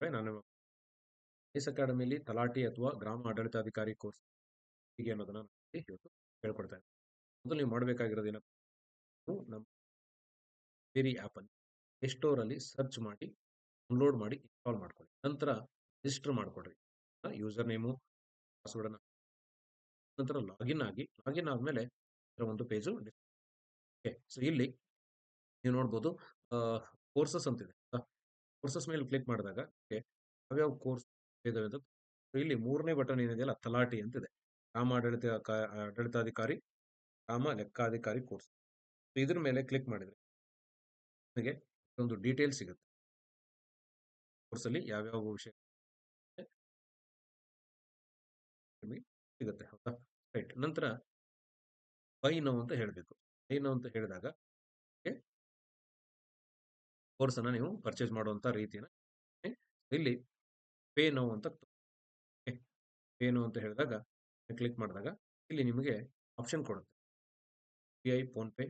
ನಾನು ಎಸ್ ಅಕಾಡೆಮಿಲಿ ತಲಾಟಿ ಅಥವಾ ಗ್ರಾಮ ಆಡಳಿತಾಧಿಕಾರಿ ಕೋರ್ಸ್ ಹೀಗೆ ಅನ್ನೋದನ್ನ ಇವತ್ತು ಹೇಳ್ಕೊಡ್ತಾ ಇದ್ದೀನಿ ಮೊದಲು ನೀವು ಮಾಡಬೇಕಾಗಿರೋದು ಏನಪ್ಪ ನಮ್ಮ ಬೇರಿ ಆ್ಯಪಲ್ಲಿ ಪ್ಲೇಸ್ಟೋರಲ್ಲಿ ಸರ್ಚ್ ಮಾಡಿ ಡೌನ್ಲೋಡ್ ಮಾಡಿ ಇನ್ಸ್ಟಾಲ್ ಮಾಡ್ಕೊಳ್ಳಿ. ನಂತರ ರಿಜಿಸ್ಟರ್ ಮಾಡ್ಕೊಡ್ರಿ. ಯೂಸರ್ ನೇಮು ಪಾಸ್ವರ್ಡನ್ನು ನಂತರ ಲಾಗಿನ್ ಆಗಿ ಲಾಗಿನ್ ಆದಮೇಲೆ ಒಂದು ಪೇಜು ಓಕೆ ಸೊ ಇಲ್ಲಿ ನೀವು ನೋಡ್ಬೋದು ಕೋರ್ಸಸ್ ಅಂತಿದೆ. ಕೋರ್ಸಸ್ ಮೇಲೆ ಕ್ಲಿಕ್ ಮಾಡಿದಾಗ, ಓಕೆ, ಯಾವ್ಯಾವ ಕೋರ್ಸ್ ಇದಾವೆ ಅಂತ ಇಲ್ಲಿ ಮೂರನೇ ಬಟನ್ ಏನಿದೆಯಲ್ಲ, ತಲಾಟಿ ಅಂತಿದೆ ಗ್ರಾಮ ಆಡಳಿತ ಆಡಳಿತಾಧಿಕಾರಿ ಗ್ರಾಮ ಲೆಕ್ಕಾಧಿಕಾರಿ ಕೋರ್ಸ್ ಇದ್ರ ಮೇಲೆ ಕ್ಲಿಕ್ ಮಾಡಿದರೆ ನಿಮಗೆ ಒಂದು ಡೀಟೇಲ್ ಸಿಗುತ್ತೆ. ಕೋರ್ಸಲ್ಲಿ ಯಾವ್ಯಾವ ವಿಷಯ ಸಿಗುತ್ತೆ. ಹೌದಾ? ರೈಟ್ ನಂತರ, ಬೈ ನೋ ಅಂತ ಹೇಳಬೇಕು. ಬೈ ನೋ ಅಂತ ಹೇಳಿದಾಗ ಕೋರ್ಸನ್ನು ನೀವು ಪರ್ಚೇಸ್ ಮಾಡುವಂಥ ರೀತಿನ ಇಲ್ಲಿ ಪೇ ನೋ ಅಂತ ಪೇ ನೋ ಅಂತ ಹೇಳಿದಾಗ ಕ್ಲಿಕ್ ಮಾಡಿದಾಗ ಇಲ್ಲಿ ನಿಮಗೆ ಆಪ್ಷನ್ ಕೊಡುತ್ತೆ. P I PhonePe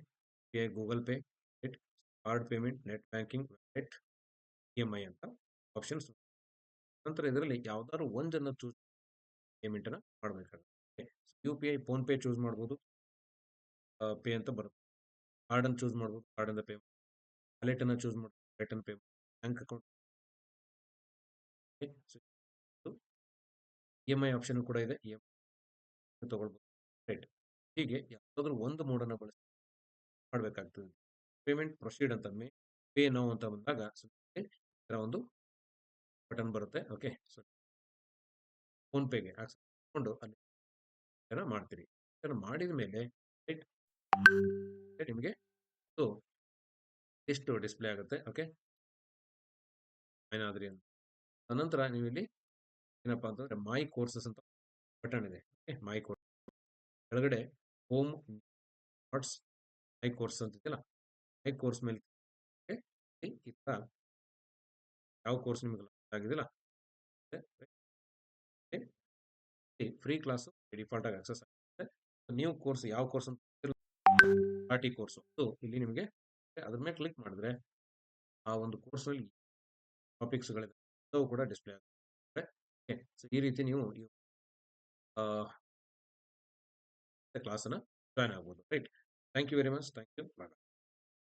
P I Google Pay, net, card payment, net banking, net E M I ಅಂತ ಆಪ್ಷನ್ಸ್ ನಂತರ ಇದರಲ್ಲಿ ಯಾವ್ದಾದ್ರು ಒಂದನ್ನು ಚೂಸ್ ಪೇಮೆಂಟನ್ನು ಮಾಡಬೇಕಾಗುತ್ತೆ. U P I PhonePe choose ಮಾಡ್ಬೋದು. ಪೇ ಅಂತ ಬರುತ್ತೆ. ಕಾರ್ಡನ್ನು ಚೂಸ್ ಮಾಡ್ಬೋದು ಕಾರ್ಡಿಂದ ಪೇ ವ್ಯಾಲೆಟನ್ನು ಚೂಸ್ ಮಾಡ್ಬೋದು ವ್ಯಾಲೆಟನ್ನು pay bank account E M I option ಕೂಡ ಇದೆ ಇ ಎಂ ಐ ತಗೊಳ್ಬೋದು. ರೈಟ್ ಹೀಗೆ ಯಾವುದಾದ್ರೂ ಒಂದು ಮೋಡನ್ನು ಬಳಸಿ ಮಾಡಬೇಕಾಗ್ತದೆ. ಪೇಮೆಂಟ್ ಪ್ರೊಸೀಡ್ ಅಂತ, ಮೇ ಪೇ ನೋ ಅಂತ ಬಂದಾಗ ಇದರ ಒಂದು ಬಟನ್ ಬರುತ್ತೆ. ಓಕೆ ಸೊ ಫೋನ್ಪೇಗೆ ಹಾಕ್ಸ್ಕೊಂಡು ಅಲ್ಲಿ ಮಾಡ್ತೀರಿ. ಮಾಡಿದ ಮೇಲೆ ರೈಟ್ ನಿಮಗೆ ಇದು ಎಷ್ಟು ಡಿಸ್ಪ್ಲೇ ಆಗುತ್ತೆ? ಓಕೆ. ಏನಾದ್ರಿ ಅಂತ. ಅನಂತರ ನೀವು ಇಲ್ಲಿ ಏನಪ್ಪಾ ಅಂತಂದ್ರೆ ಮೈ ಕೋರ್ಸಸ್ ಅಂತ ಬಟನ್ ಇದೆ. ಓಕೆ ಮೈ ಕೋರ್ಸ್ ಕೆಳಗಡೆ ಹೋಮ್ ನಾಟ್ಸ್ ಮೈ ಕೋರ್ಸ್ ಅಂತ ಇದೆಯಲ್ಲ ಮೈ ಕೋರ್ಸ್ ಮೇಲೆ ಈ ಯಾವ ಕೋರ್ಸ್ ನಿಮಗೆ ಆಗಿದೆಯಲ್ಲ ಫ್ರೀ ಕ್ಲಾಸು ಡಿಫಾಲ್ಟ್ ಆಗಿ ಆಕ್ಸೆಸ್ ಆಗುತ್ತೆ. ನೀವು ಕೋರ್ಸ್ ಯಾವ ಕೋರ್ಸ್ ಅಂತ ಪಾರ್ಟಿ ಕೋರ್ಸು ಇಲ್ಲಿ ನಿಮಗೆ ಅದ್ರ ಮೇಲೆ ಕ್ಲಿಕ್ ಮಾಡಿದ್ರೆ ಆ ಒಂದು ಕೋರ್ಸಲ್ಲಿ ಟಾಪಿಕ್ಸ್ಗಳಿದೆ ಎಲ್ಲವೂ ಕೂಡ ಡಿಸ್ಪ್ಲೇ ಆಗುತ್ತೆ. ಸೊ ಈ ರೀತಿ ನೀವು ಕ್ಲಾಸನ್ನು ಜಾಯ್ನ್ ಆಗ್ಬೋದು. Right thank you very much thank you bye